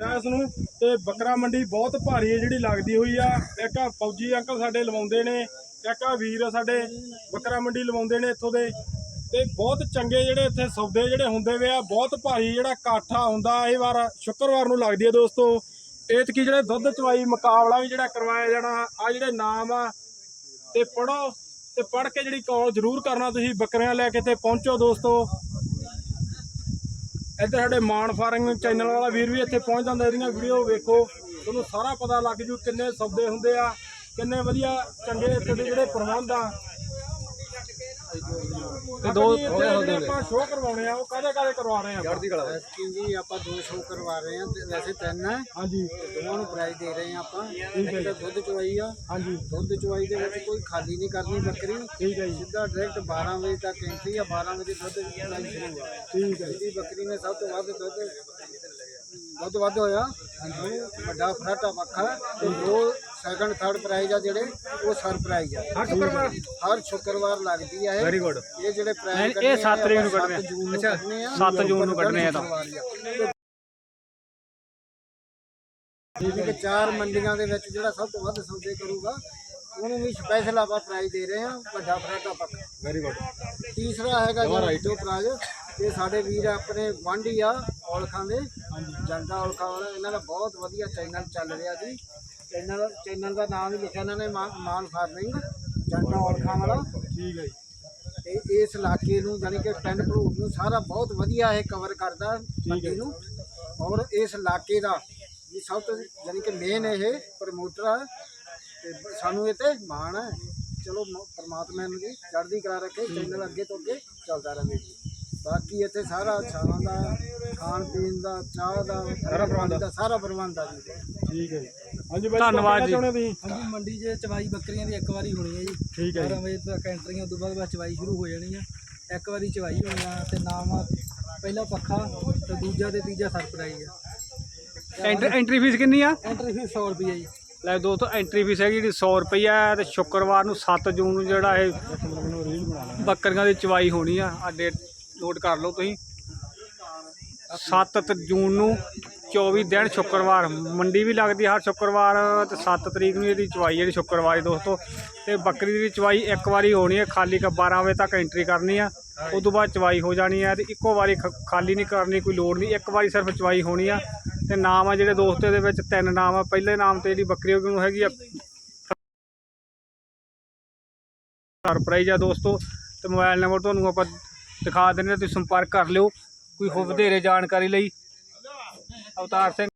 ਇਸ ਨੂੰ ਤੇ ਬੱਕਰਾ ਮੰਡੀ ਬਹੁਤ ਭਾਰੀ ਹੈ ਜਿਹੜੀ ਲੱਗਦੀ ਹੋਈ ਆ। ਇੱਕ ਆ ਫੌਜੀ ਅੰਕਲ ਸਾਡੇ ਲਵਾਉਂਦੇ ਨੇ, ਇੱਕ ਆ ਵੀਰ ਸਾਡੇ ਬੱਕਰਾ ਮੰਡੀ ਲਵਾਉਂਦੇ ਨੇ ਇੱਥੋਂ ਦੇ। ਤੇ ਬਹੁਤ ਚੰਗੇ ਜਿਹੜੇ ਇੱਥੇ ਸੌਦੇ ਜਿਹੜੇ ਹੁੰਦੇ ਵੇ ਆ, ਬਹੁਤ ਭਾਰੀ ਜਿਹੜਾ ਇਕੱਠਾ ਹੁੰਦਾ, ਇਹ ਵਾਰ ਸ਼ੁੱਕਰਵਾਰ ਨੂੰ ਲੱਗਦੀ ਹੈ ਦੋਸਤੋ। ਇਹ 'ਚ ਕੀ ਜਿਹੜੇ ਦੁੱਧ ਚਵਾਈ ਮੁਕਾਬਲਾ ਵੀ ਜਿਹੜਾ ਕਰਵਾਇਆ ਜਾਣਾ ਆ ਜਿਹੜੇ ਨਾਮ ਆ, ਤੇ ਪੜੋ ਤੇ ਪੜ ਕੇ ਜਿਹੜੀ ਕਾਲ ਜ਼ਰੂਰ ਕਰਨਾ ਤੁਸੀਂ, ਬੱਕਰੀਆਂ ਲੈ ਕੇ ਇੱਥੇ ਪਹੁੰਚੋ ਦੋਸਤੋ। ਇੱਧਰ ਸਾਡੇ ਮਾਨ ਫਾਰਮਿੰਗ ਚੈਨਲ ਵਾਲਾ ਵੀਰ ਵੀ ਇੱਥੇ ਪਹੁੰਚ ਜਾਂਦਾ, ਇਹਦੀਆਂ ਵੀਡੀਓ ਵੇਖੋ। ਤੁਹਾਨੂੰ ਸਾਰਾ ਪਤਾ ਲੱਗ ਜੂ ਕਿੰਨੇ ਸੌਦੇ ਹੁੰਦੇ ਆ, ਕਿੰਨੇ ਵਧੀਆ ਚੰਗੇ ਇੱਥੇ ਦੇ ਜਿਹੜੇ ਪ੍ਰਬੰਧ ਆ। ਤੇ ਦੋ ਆਪਾਂ ਸ਼ੋਅ ਕਰਵਾਉਣੇ ਆ ਉਹ ਕਾਹਦੇ ਕਾਹਦੇ ਕਰਵਾ ਰਹੇ ਆ ਆਪਾਂ? ਐਤਕੀ ਜੀ ਆਪਾਂ ਦੋ ਸ਼ੋਅ ਕਰਵਾ ਰਹੇ ਤੇ ਵੈਸੇ ਤਿੰਨ ਹੈ ਹਾਂਜੀ। ਦੋਵਾਂ ਨੂੰ ਪ੍ਰਾਈਜ਼ ਦੇ ਰਹੇ ਹਾਂ ਆਪਾਂ। ਇੱਕ ਤਾਂ ਦੁੱਧ ਚਵਾਈ ਆ। ਹਾਂਜੀ। ਦੁੱਧ ਚਵਾਈ ਦੇ ਵਿੱਚ ਕੋਈ ਖਾਲੀ ਨਹੀਂ ਕਰਨੀ ਬੱਕਰੀ। ਠੀਕ ਹੈ ਜੀ। ਸਿੱਧਾ ਡਾਇਰੈਕਟ 12 ਵਜੇ ਤੱਕ ਐਂਟਰੀ ਆ 12 ਵਜੇ ਦੁੱਧ ਚਵਾਈ ਸ਼ੁਰੂ ਆ ਠੀਕ ਹੈ ਜੀ, ਜਿਹੜੀ ਬੱਕਰੀ ਨੇ ਸਭ ਤੋਂ ਵੱਧ ਦੁੱਧ ਦੁੱਧ ਵੱਧ ਹੋਇਆ। ਵੱਡਾ ਫਰਾਟਾ ਪੱਖਾ ਤੇ ਦੋ ਸੈਕੰਡ ਥਰਡ ਪ੍ਰਾਈਜ਼ ਆ ਜਿਹੜੇ ਉਹ ਸਰਪ੍ਰਾਈਜ਼ ਆ। ਹਰ ਸ਼ੁੱਕਰਵਾਰ? ਹਰ ਸ਼ੁੱਕਰਵਾਰ ਲੱਗਦੀ ਆ ਇਹ। ਵੈਰੀ ਗੁੱਡ ਇਹ ਜਿਹੜੇ ਪ੍ਰਾਈਜ਼ ਇਹ ਸੱਤ ਤਰੀਕ ਨੂੰ ਕੱਢਣੇ ਆ। ਅੱਛਾ 7 ਜੂਨ ਨੂੰ ਕੱਢਣੇ ਆ ਤਾਂ। ਚਾਰ ਮੰਡੀਆਂ ਦੇ ਵਿੱਚ ਜਿਹੜਾ ਸਭ ਤੋਂ ਵੱਧ ਸੌਦੇ ਕਰੂਗਾ ਉਹਨੂੰ ਵੀ ਸਪੈਸ਼ਲ ਆਪਾਂ ਪ੍ਰਾਈਜ਼ ਦੇ ਰਹੇ ਹਾਂ ਵੱਡਾ ਫਰਾਟਾ ਪੱਕਾ। ਵੈਰੀ ਗੁੱਡ ਤੀਸਰਾ ਹੈਗਾ ਜੀ ਦੋ ਪ੍ਰਾਈਜ਼ ਇਹ ਸਾਡੇ ਵੀਰ ਆਪਣੇ ਵਾਂਢੀ ਆ ਔਲਖਾਂ ਦੇ। ਜੰਡਾ ਔਲਖਾਂ ਵਾਲਾ ਇਹਨਾਂ ਦਾ ਬਹੁਤ ਵਧੀਆ ਚੈਨਲ ਚੱਲ ਰਿਹਾ ਜੀ। ਚੈਨਲ ਚੈਨਲ ਦਾ ਨਾਮ ਵੀ ਲਿਖਿਆ ਇਹਨਾਂ ਨੇ ਮਾਨ ਫਾਰਮਿੰਗ ਜੰਡਾ ਔਲਖਾਂ ਵਾਲਾ। ਠੀਕ ਹੈ ਜੀ। ਤੇ ਇਸ ਇਲਾਕੇ ਨੂੰ ਜਾਣੀ ਕਿ ਪਿੰਡ ਭਰੂਰ ਨੂੰ ਸਾਰਾ ਬਹੁਤ ਵਧੀਆ ਇਹ ਕਵਰ ਕਰਦਾ ਮੰਡੀ ਨੂੰ। ਔਰ ਇਸ ਇਲਾਕੇ ਦਾ ਵੀ ਸਭ ਤੋਂ ਜਾਣੀ ਕਿ ਮੇਨ ਇਹ ਪ੍ਰਮੋਟਰ ਆ। ਤੇ ਸਾਨੂੰ ਇਹ ਤੇ ਮਾਣ ਹੈ। ਚਲੋ ਪ੍ਰਮਾਤਮਾ ਨੂੰ ਜੀ ਚੜ੍ਹਦੀ ਕਲਾ ਰੱਖੇ ਚੈਨਲ ਅੱਗੇ ਤੋਂ ਅੱਗੇ ਚੱਲਦਾ ਰਹੇ। ਜੀ ਬਾਕੀ ਇੱਥੇ ਸਾਰਾ ਛਾਂ ਦਾ ਖਾਣ ਪੀਣ ਦਾ ਚਾਹ ਦਾ ਸਾਰਾ ਪ੍ਰਬੰਧ ਦਾ ਸਾਰਾ ਪ੍ਰਬੰਧ ਆ ਜੀ। ਠੀਕ ਹੈ ਜੀ। ਹਾਂਜੀ ਬਾਈ ਧੰਨਵਾਦ ਜੀ। ਹਾਂਜੀ ਮੰਡੀ 'ਚ ਚਵਾਈ ਬੱਕਰੀਆਂ ਦੀ ਇੱਕ ਵਾਰੀ ਹੋਣੀ ਹੈ ਜੀ। ਠੀਕ ਹੈ 12 ਵਜੇ ਤੱਕ ਐਂਟਰੀਆਂ ਤੋਂ ਬਾਅਦ ਬਸ ਚਵਾਈ ਸ਼ੁਰੂ ਹੋ ਜਾਣੀ ਆ। ਇੱਕ ਵਾਰੀ ਚਵਾਈ ਹੋਣੀ ਆ ਤੇ ਨਾਮ ਪਹਿਲਾ ਪੱਖਾ ਤੇ ਦੂਜਾ ਤੇ ਤੀਜਾ ਸਰਪ੍ਰਾਈਜ਼ ਆ। ਐਂਟਰੀ ਐਂਟਰੀ ਫੀਸ ਕਿੰਨੀ ਆ? ਐਂਟਰੀ ਫੀਸ 100 ਰੁਪਏ ਜੀ। ਲੈ ਦੋਸਤੋ ਐਂਟਰੀ ਫੀਸ ਹੈਗੀ ਜਿਹੜੀ 100 ਰੁਪਈਆ ਤੇ ਸ਼ੁੱਕਰਵਾਰ ਨੂੰ 7 ਜੂਨ ਨੂੰ ਜਿਹੜਾ ਇਹ ਬੱਕਰੀਆਂ ਦੀ ਚਵਾਈ ਹੋਣੀ ਆ। ਆ ਡੇਟ ਨੋਟ ਕਰ ਲਓ ਤੁਸੀਂ। 7 ਜੂਨ ਨੂੰ 24 ਦਿਨ ਸ਼ੁੱਕਰਵਾਰ, ਮੰਡੀ ਵੀ ਲੱਗਦੀ ਹਰ ਸ਼ੁੱਕਰਵਾਰ ਤੇ 7 ਤਰੀਕ ਨੂੰ ਇਹਦੀ ਚਵਾਈ ਜਿਹੜੀ ਸ਼ੁੱਕਰਵਾਰ ਦੀ ਦੋਸਤੋ। ਤੇ ਬੱਕਰੀ ਦੀ ਚਵਾਈ ਇੱਕ ਵਾਰੀ ਹੋਣੀ ਹੈ, ਖਾਲੀ ਕ 12 ਵਜੇ ਤੱਕ ਐਂਟਰੀ ਕਰਨੀ ਆ ਉਸ ਤੋਂ ਬਾਅਦ ਚਵਾਈ ਹੋ ਜਾਣੀ ਹੈ ਤੇ ਇੱਕੋ ਵਾਰੀ ਖ- ਖਾਲੀ ਨਹੀਂ ਕਰਨੀ, ਕੋਈ ਲੋੜ ਨਹੀਂ, ਇੱਕ ਵਾਰੀ ਸਿਰਫ ਚਵਾਈ ਹੋਣੀ ਆ। ਤੇ ਨਾਮ ਆ ਜਿਹੜੇ ਦੋਸਤ ਇਹਦੇ ਵਿੱਚ ਤਿੰਨ ਨਾਮ ਆ, ਪਹਿਲੇ ਨਾਮ ਤੇ ਜਿਹੜੀ ਬੱਕਰੀ ਉਹਨੂੰ ਹੈਗੀ ਆ ਸਰਪ੍ਰਾਈਜ਼ ਆ ਦੋਸਤੋ, ਤੇ ਮੋਬਾਈਲ ਨੰਬਰ ਤੁਹਾਨੂੰ ਆਪਾਂ ਦਿਖਾ ਦਿੰਦੇ ਹਾਂ, ਤੁਸੀਂ ਸੰਪਰਕ ਕਰ ਲਿਓ, ਕੋਈ ਹੋਰ ਵਧੇਰੇ ਜਾਣਕਾਰੀ ਲਈ। ਅਵਤਾਰ ਸਿੰਘ